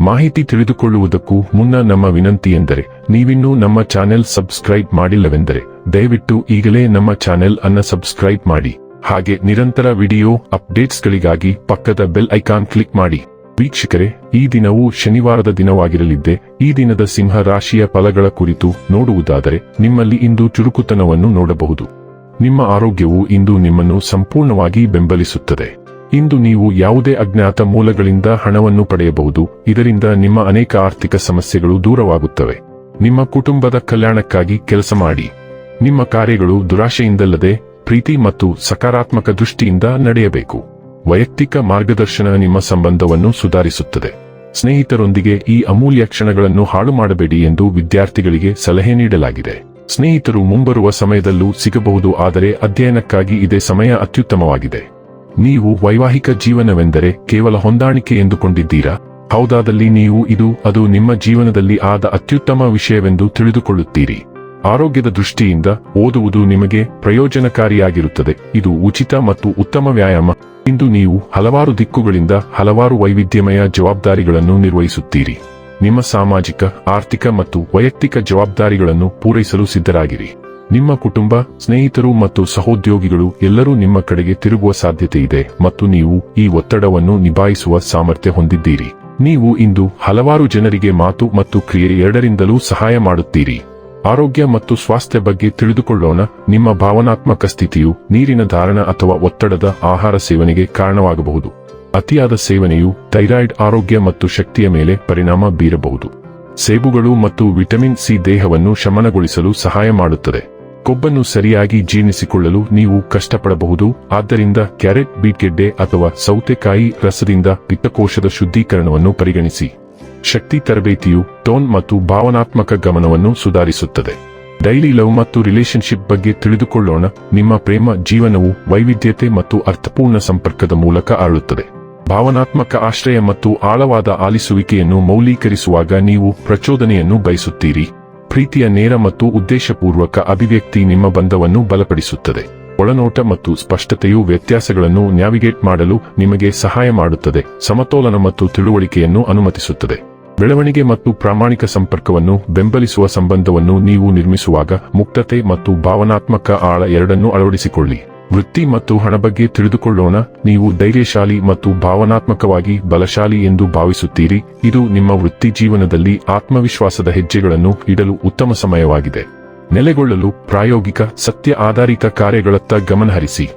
ಮಾಹಿತಿ ತಿಳಿದುಕೊಳ್ಳುವುದಕ್ಕೂ ಮುನ್ನ ನಮ್ಮ ವಿನಂತಿ ಎಂದರೆ, ನೀವಿನ್ನೂ ನಮ್ಮ ಚಾನೆಲ್ ಸಬ್ಸ್ಕ್ರೈಬ್ ಮಾಡಿಲ್ಲವೆಂದರೆ, ದಯವಿಟ್ಟು ಈಗಲೇ ನಮ್ಮ ಚಾನೆಲ್ ಅನ್ನ ಸಬ್ಸ್ಕ್ರೈಬ್ ಮಾಡಿ. ಹಾಗೆ ನಿರಂತರ ವಿಡಿಯೋ ಅಪ್ಡೇಟ್ಸ್ಗಳಿಗಾಗಿ ಪಕ್ಕದ ಬೆಲ್ ಐಕಾನ್ ಕ್ಲಿಕ್ ಮಾಡಿ. ವೀಕ್ಷಕರೇ, ಈ ದಿನವೂ ಶನಿವಾರದ ದಿನವಾಗಿರಲಿದ್ದೆ, ಈ ದಿನದ ಸಿಂಹ ರಾಶಿಯ ಫಲಗಳ ಕುರಿತು ನೋಡುವುದಾದರೆ, ನಿಮ್ಮಲ್ಲಿ ಇಂದು ಚುರುಕುತನವನ್ನು ನೋಡಬಹುದು. ನಿಮ್ಮ ಆರೋಗ್ಯವು ಇಂದು ನಿಮ್ಮನ್ನು ಸಂಪೂರ್ಣವಾಗಿ ಬೆಂಬಲಿಸುತ್ತದೆ. ಇಂದು ನೀವು ಯಾವುದೇ ಅಜ್ಞಾತ ಮೂಲಗಳಿಂದ ಹಣವನ್ನು ಪಡೆಯಬಹುದು. ಇದರಿಂದ ನಿಮ್ಮ ಅನೇಕ ಆರ್ಥಿಕ ಸಮಸ್ಯೆಗಳು ದೂರವಾಗುತ್ತವೆ. ನಿಮ್ಮ ಕುಟುಂಬದ ಕಲ್ಯಾಣಕ್ಕಾಗಿ ಕೆಲಸ ಮಾಡಿ. ನಿಮ್ಮ ಕಾರ್ಯಗಳು ದುರಾಶೆಯಿಂದಲ್ಲದೆ ಪ್ರೀತಿ ಮತ್ತು ಸಕಾರಾತ್ಮಕ ದೃಷ್ಟಿಯಿಂದ ನಡೆಯಬೇಕು. ವೈಯಕ್ತಿಕ ಮಾರ್ಗದರ್ಶನ ನಿಮ್ಮ ಸಂಬಂಧವನ್ನು ಸುಧಾರಿಸುತ್ತದೆ. ಸ್ನೇಹಿತರೊಂದಿಗೆ ಈ ಅಮೂಲ್ಯ ಕ್ಷಣಗಳನ್ನು ಹಾಳು ಮಾಡಬೇಡಿ ಎಂದು ವಿದ್ಯಾರ್ಥಿಗಳಿಗೆ ಸಲಹೆ ನೀಡಲಾಗಿದೆ. ಸ್ನೇಹಿತರು ಮುಂಬರುವ ಸಮಯದಲ್ಲೂ ಸಿಗಬಹುದು, ಆದರೆ ಅಧ್ಯಯನಕ್ಕಾಗಿ ಇದೇ ಸಮಯ ಅತ್ಯುತ್ತಮವಾಗಿದೆ. ನೀವು ವೈವಾಹಿಕ ಜೀವನವೆಂದರೆ ಕೇವಲ ಹೊಂದಾಣಿಕೆ ಎಂದುಕೊಂಡಿದ್ದೀರಾ? ಹೌದಾದಲ್ಲಿ ನೀವು ಇದು, ಅದು ನಿಮ್ಮ ಜೀವನದಲ್ಲಿ ಆದ ಅತ್ಯುತ್ತಮ ವಿಷಯವೆಂದು ತಿಳಿದುಕೊಳ್ಳುತ್ತೀರಿ. ಆರೋಗ್ಯದ ದೃಷ್ಟಿಯಿಂದ ಓದುವುದು ನಿಮಗೆ ಪ್ರಯೋಜನಕಾರಿಯಾಗಿರುತ್ತದೆ. ಇದು ಉಚಿತ ಮತ್ತು ಉತ್ತಮ ವ್ಯಾಯಾಮ. ಇಂದು ನೀವು ಹಲವಾರು ದಿಕ್ಕುಗಳಿಂದ ಹಲವಾರು ವೈವಿಧ್ಯಮಯ ಜವಾಬ್ದಾರಿಗಳನ್ನು ನಿರ್ವಹಿಸುತ್ತೀರಿ. ನಿಮ್ಮ ಸಾಮಾಜಿಕ, ಆರ್ಥಿಕ ಮತ್ತು ವೈಯಕ್ತಿಕ ಜವಾಬ್ದಾರಿಗಳನ್ನು ಪೂರೈಸಲು ಸಿದ್ಧರಾಗಿರಿ. ನಿಮ್ಮ ಕುಟುಂಬ, ಸ್ನೇಹಿತರು ಮತ್ತು ಸಹೋದ್ಯೋಗಿಗಳು ಎಲ್ಲರೂ ನಿಮ್ಮ ಕಡೆಗೆ ತಿರುಗುವ ಸಾಧ್ಯತೆ ಇದೆ ಮತ್ತು ನೀವು ಈ ಒತ್ತಡವನ್ನು ನಿಭಾಯಿಸುವ ಸಾಮರ್ಥ್ಯ ಹೊಂದಿದ್ದೀರಿ. ನೀವು ಇಂದು ಹಲವಾರು ಜನರಿಗೆ ಮಾತು ಮತ್ತು ಕ್ರಿಯೆ ಎರಡರಿಂದಲೂ ಸಹಾಯ ಮಾಡುತ್ತೀರಿ. ಆರೋಗ್ಯ ಮತ್ತು ಸ್ವಾಸ್ಥ್ಯ ಬಗ್ಗೆ ತಿಳಿದುಕೊಳ್ಳೋಣ. ನಿಮ್ಮ ಭಾವನಾತ್ಮಕ ಸ್ಥಿತಿಯು ನೀರಿನ ಧಾರಣ ಅಥವಾ ಒತ್ತಡದ ಆಹಾರ ಸೇವನೆಗೆ ಕಾರಣವಾಗಬಹುದು. ಅತಿಯಾದ ಸೇವನೆಯು ಥೈರಾಯ್ಡ್ ಆರೋಗ್ಯ ಮತ್ತು ಶಕ್ತಿಯ ಮೇಲೆ ಪರಿಣಾಮ ಬೀರಬಹುದು. ಸೇಬುಗಳು ಮತ್ತು ವಿಟಮಿನ್ ಸಿ ದೇಹವನ್ನು ಶಮನಗೊಳಿಸಲು ಸಹಾಯ ಮಾಡುತ್ತದೆ. ಕೊಬ್ಬನ್ನು ಸರಿಯಾಗಿ ಜೀರ್ಣಿಸಿಕೊಳ್ಳಲು ನೀವು ಕಷ್ಟಪಡಬಹುದು. ಆದ್ದರಿಂದ ಕ್ಯಾರೆಟ್ ಬೀಟ್ಗೆಡ್ಡೆ ಅಥವಾ ಸೌತೆಕಾಯಿ ರಸದಿಂದ ಪಿತ್ತಕೋಶದ ಶುದ್ಧೀಕರಣವನ್ನು ಪರಿಗಣಿಸಿ. ಶಕ್ತಿ ತರಬೇತಿಯು ಟೋನ್ ಮತ್ತು ಭಾವನಾತ್ಮಕ ಗಮನವನ್ನು ಸುಧಾರಿಸುತ್ತದೆ. ಡೈಲಿ ಲವ್ ಮತ್ತು ರಿಲೇಶನ್ಶಿಪ್ ಬಗ್ಗೆ ತಿಳಿದುಕೊಳ್ಳೋಣ. ನಿಮ್ಮ ಪ್ರೇಮ, ಜೀವನವು ವೈವಿಧ್ಯತೆ ಮತ್ತು ಅರ್ಥಪೂರ್ಣ ಸಂಪರ್ಕದ ಮೂಲಕ ಆಳುತ್ತದೆ. ಭಾವನಾತ್ಮಕ ಆಶ್ರಯ ಮತ್ತು ಆಳವಾದ ಆಲಿಸುವಿಕೆಯನ್ನು ಮೌಲ್ಯೀಕರಿಸುವಾಗ ನೀವು ಪ್ರಚೋದನೆಯನ್ನು ಬಯಸುತ್ತೀರಿ. ಪ್ರೀತಿಯ ನೇರ ಮತ್ತು ಉದ್ದೇಶಪೂರ್ವಕ ಅಭಿವ್ಯಕ್ತಿ ನಿಮ್ಮ ಬಂಧವನ್ನು ಬಲಪಡಿಸುತ್ತದೆ. ಒಳನೋಟ ಮತ್ತು ಸ್ಪಷ್ಟತೆಯು ವ್ಯತ್ಯಾಸಗಳನ್ನು ನ್ಯಾವಿಗೇಟ್ ಮಾಡಲು ನಿಮಗೆ ಸಹಾಯ ಮಾಡುತ್ತದೆ. ಸಮತೋಲನ ಮತ್ತು ತಿಳುವಳಿಕೆಯನ್ನು ಅನುಮತಿಸುತ್ತದೆ. ಬೆಳವಣಿಗೆ ಮತ್ತು ಪ್ರಾಮಾಣಿಕ ಸಂಪರ್ಕವನ್ನು ಬೆಂಬಲಿಸುವ ಸಂಬಂಧವನ್ನು ನೀವು ನಿರ್ಮಿಸುವಾಗ ಮುಕ್ತತೆ ಮತ್ತು ಭಾವನಾತ್ಮಕ ಆಳ ಎರಡನ್ನೂ ಅಳವಡಿಸಿಕೊಳ್ಳಿ. ವೃತ್ತಿ ಮತ್ತು ಹಣ ಬಗ್ಗೆ ತಿಳಿದುಕೊಳ್ಳೋಣ. ನೀವು ಧೈರ್ಯಶಾಲಿ ಮತ್ತು ಭಾವನಾತ್ಮಕವಾಗಿ ಬಲಶಾಲಿ ಎಂದು ಭಾವಿಸುತ್ತೀರಿ. ಇದು ನಿಮ್ಮ ವೃತ್ತಿ ಜೀವನದಲ್ಲಿ ಆತ್ಮವಿಶ್ವಾಸದ ಹೆಜ್ಜೆಗಳನ್ನು ಇಡಲು ಉತ್ತಮ ಸಮಯವಾಗಿದೆ. ನೆಲೆಗೊಳ್ಳಲು ಪ್ರಾಯೋಗಿಕ, ಸತ್ಯ ಆಧಾರಿತ ಕಾರ್ಯಗಳತ್ತ ಗಮನಹರಿಸಿ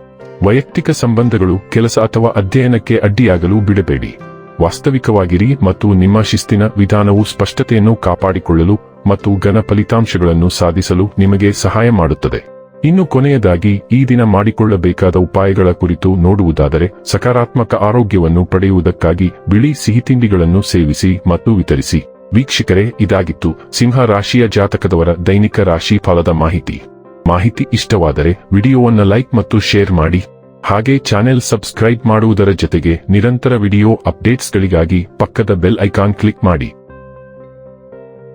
ವೈಯಕ್ತಿಕ ಸಂಬಂಧಗಳು ಕೆಲಸ ಅಥವಾ ಅಧ್ಯಯನಕ್ಕೆ ಅಡ್ಡಿಯಾಗಲು ಬಿಡಬೇಡಿ. ವಾಸ್ತವಿಕವಾಗಿರಿ ಮತ್ತು ನಿಮ್ಮ ಶಿಸ್ತಿನ ವಿಧಾನವು ಸ್ಪಷ್ಟತೆಯನ್ನು ಕಾಪಾಡಿಕೊಳ್ಳಲು ಮತ್ತು ಘನ ಫಲಿತಾಂಶಗಳನ್ನು ಸಾಧಿಸಲು ನಿಮಗೆ ಸಹಾಯ ಮಾಡುತ್ತದೆ. ಇನ್ನು ಕೊನೆಯದಾಗಿ, ಈ ದಿನ ಮಾಡಿಕೊಳ್ಳಬೇಕಾದ ಉಪಾಯಗಳ ಕುರಿತು ನೋಡುವುದಾದರೆ, ಸಕಾರಾತ್ಮಕ ಆರೋಗ್ಯವನ್ನು ಪಡೆಯುವುದಕ್ಕಾಗಿ ಬಿಳಿ ಸಿಹಿತಿಂಡಿಗಳನ್ನು ಸೇವಿಸಿ ಮತ್ತು ವಿತರಿಸಿ. ವೀಕ್ಷಕರೇ, ಇದಾಗಿತ್ತು ಸಿಂಹ ರಾಶಿಯ ಜಾತಕದವರ ದೈನಿಕ ರಾಶಿ ಫಲದ ಮಾಹಿತಿ. ಮಾಹಿತಿ ಇಷ್ಟವಾದರೆ, ವಿಡಿಯೋವನ್ನು ಲೈಕ್ ಮತ್ತು ಶೇರ್ ಮಾಡಿ. ಹಾಗೆ ಚಾನೆಲ್ ಸಬ್ಸ್ಕ್ರೈಬ್ ಮಾಡುವುದರ ಜೊತೆಗೆ ನಿರಂತರ ವಿಡಿಯೋ ಅಪ್ಡೇಟ್ಸ್ಗಳಿಗಾಗಿ ಪಕ್ಕದ ಬೆಲ್ ಐಕಾನ್ ಕ್ಲಿಕ್ ಮಾಡಿ.